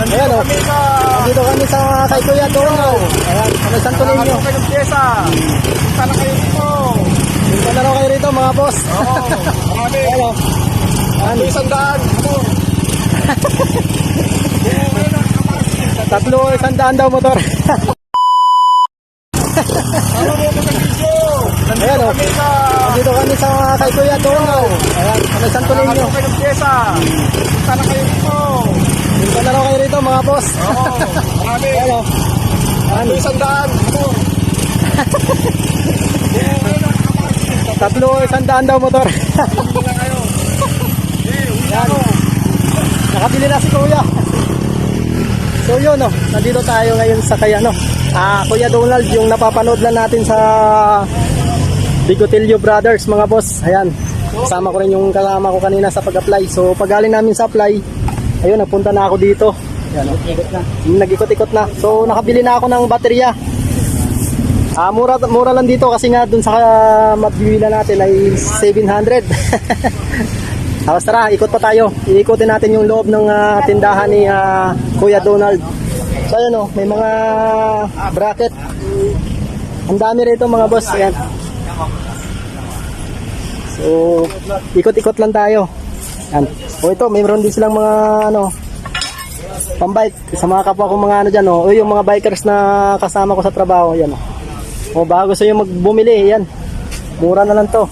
Ayan o. Dito kami sa kay Kuya Donald. Ayan, kami Santo Niño. Ano kayo pyesa? Sana kayo dito. Dito na raw kayo rito mga boss. Oo. Marami. Ayan o. Ano isang daan? Ano? Tatlo, isang daan daw motor. Ano mo ka ng video? Ayan o. Kami sa... Dito kami sa kay Kuya Donald. Ayan, kami Santo Ano Niño. kayo ng pyesa? Sana kayo dito. Dito na raw kayo rito mga boss. Oo. Marami. Ayan o. Ano isang daan? Ano? Tatlo, isang daan daw motor. Na na ako. Nakabili na si Kuya. So yun, no, nandito tayo ngayon sa kaya, no, ah, Kuya Donald, yung napapanood lang natin sa Bigotilio Brothers, mga boss. Ayan, kasama ko rin yung kasama ko kanina sa pag-apply. So pag galing namin sa apply, ayun, nagpunta na ako dito. Ayan, no, nag-ikot-ikot na. So nakabili na ako ng baterya. Ah, mura mura lang dito kasi nga dun sa uh, natin ay 700. Tapos tara, ikot pa tayo. Iikutin natin yung loob ng ah, tindahan ni ah, Kuya Donald. So ayan o, may mga bracket. Ang dami rito mga boss. Ayan. So, ikot-ikot lang tayo. Ayan. O ito, mayroon din silang mga ano, pambike. Sa mga kapwa ko mga ano dyan, o, o yung mga bikers na kasama ko sa trabaho. Ayan o. O bago sa inyo magbumili, yan. Mura na lang to.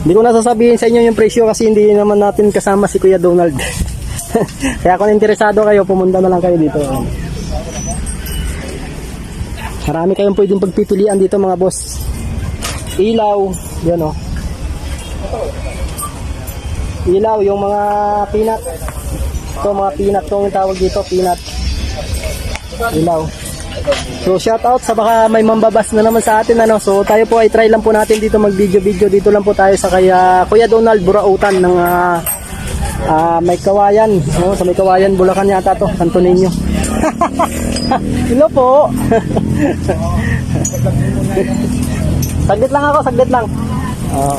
Hindi ko nasasabihin sa inyo yung presyo kasi hindi naman natin kasama si Kuya Donald. Kaya kung interesado kayo, pumunta na lang kayo dito. Marami kayong pwedeng pagpipilian dito mga boss. Ilaw, yan o. Ilaw, yung mga peanut. Ito mga peanut to yung tawag dito, peanut. Ilaw. So shout out sa baka may mambabas na naman sa atin ano. So tayo po ay try lang po natin dito mag video video dito lang po tayo sa kaya Kuya Donald Burautan ng ah, ah, may kawayan. Oh, sa may kawayan Bulacan yata to, Santo Niño. Hello po. saglit lang ako, saglit lang. Oh,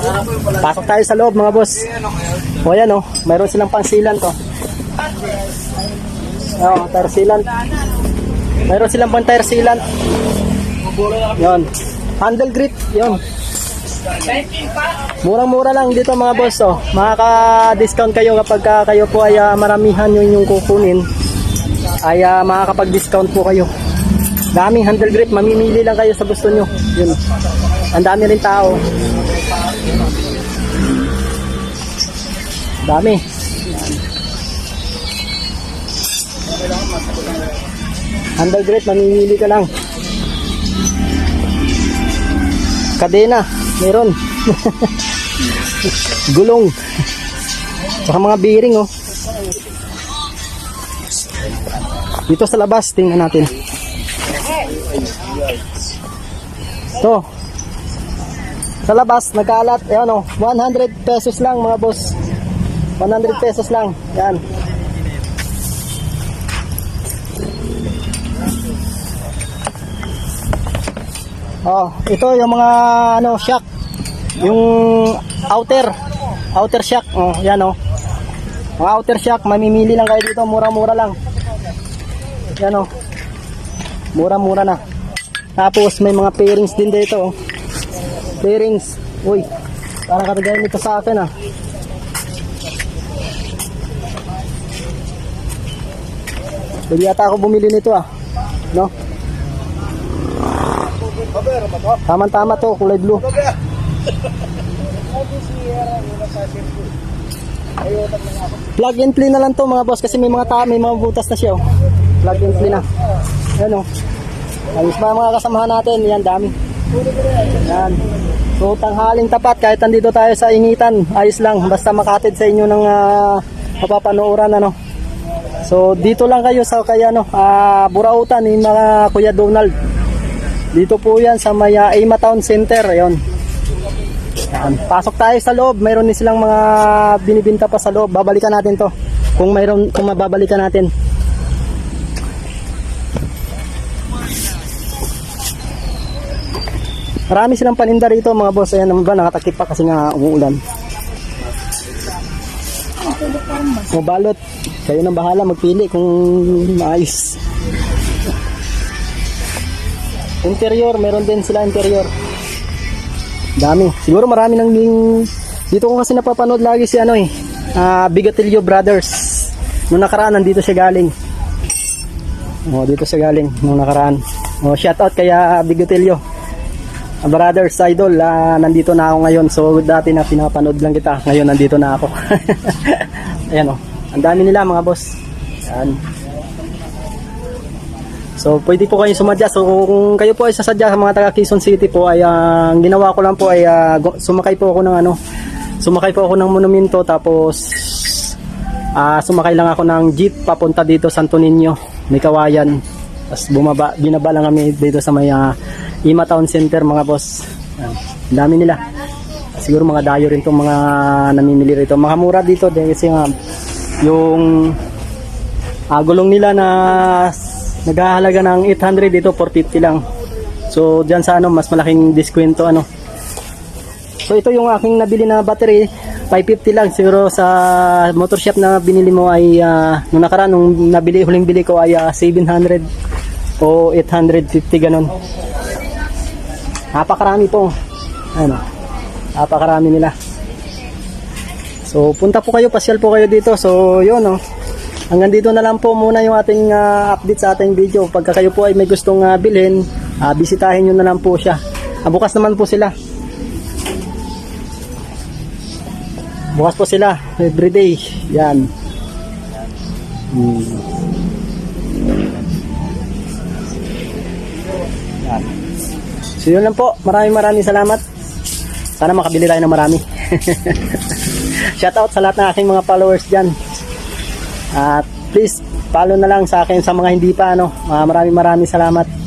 pasok tayo sa loob mga boss. O yan oh, mayroon silang pansilan to. Oh, tarsilan. Mayroon silang pang tire sealant. Yon. Handle grip, yon. Murang-mura lang dito mga boss oh. Makaka-discount kayo kapag ka kayo po ay ah, maramihan yung yung kukunin. Ay ah, makakapag-discount po kayo. Daming handle grip, mamimili lang kayo sa gusto nyo. Yun. Ang dami rin tao. Dami. Grip, mamimili ka lang. Kadena, meron. Gulong. Saka mga bearing, oh. Dito sa labas, tingnan natin. To. Sa labas, nagkaalat, ayan oh, 100 pesos lang mga boss. 100 pesos lang. Yan. Oh, ito yung mga ano shock. Yung outer, outer shock. Oh, yan oh. Mga outer shock, mamimili lang kayo dito, mura-mura lang. Yan oh. Mura-mura na. Tapos may mga pairings din dito oh. Pairings. Uy, parang katagayin nito sa akin ah. Pwede yata ako bumili nito ah. No? Tama-tama to, kulay blue. Plug and play na lang to mga boss kasi may mga ta may mga butas na siya. Oh. Plug and play na. Ayan oh. Ayos pa mga kasamahan natin, yan dami. Yan. So tanghaling tapat kahit andito tayo sa ingitan, ayos lang basta makatid sa inyo ng uh, mapapanooran ano. So dito lang kayo sa kaya no, ah, Burautan ni mga Kuya Donald. Dito po yan sa may uh, Ama Town Center. Yan. Pasok tayo sa loob. Mayroon din silang mga binibinta pa sa loob. Babalikan natin to. Kung mayroon, kung mababalikan natin. Marami silang paninda rito mga boss. Ayan naman ba, nakatakip pa kasi nga umuulan. O balot. Kayo nang bahala magpili kung maayos. Interior, meron din sila interior. Dami. Siguro marami nang yung... Dito ko kasi napapanood lagi si ano eh. ah Bigotilio Brothers. Nung nakaraan, nandito siya galing. O, dito siya galing. Nung nakaraan. O, shout out kaya. Ah, Brothers Idol, ah, nandito na ako ngayon. So, dati na pinapanood lang kita. Ngayon, nandito na ako. Ayan o. Ang dami nila mga boss. Ayan. So, pwede po kayong sumadya. So, kung kayo po ay sasadya sa mga taga Quezon City po, ay ah, ang ginawa ko lang po ay gu- sumakay po ako ng ano, sumakay po ako ng monumento tapos ah, sumakay lang ako ng jeep papunta dito Santo Niño, may. Tapos bumaba, binaba lang kami dito sa may ah, Ima Town Center mga boss. Ang dami nila. Siguro mga dayo rin itong mga namimili rito. Mga mura dito dahil kasi nga yung Ah, gulong nila na naghahalaga ng 800 dito 450 lang. So diyan sa ano mas malaking diskwento ano. So ito yung aking nabili na battery 550 lang siguro sa motor shop na binili mo ay ah, nung nakaraan nung nabili huling bili ko ay ah, 700 o 850 ganun. Napakarami po. Ano? Napakarami nila. So punta po kayo, pasyal po kayo dito. So yun oh. Hanggang dito na lang po muna yung ating ah, update sa ating video. Pagka kayo po ay may gustong ah, bilhin, ah, bisitahin nyo na lang po siya. Ah, bukas naman po sila. Bukas po sila everyday. Yan. Hmm. Yan. So yun lang po. Maraming maraming salamat. Sana makabili tayo ng marami. Shoutout sa lahat ng aking mga followers dyan. At please, follow na lang sa akin sa mga hindi pa. Ano. Ah, maraming maraming salamat.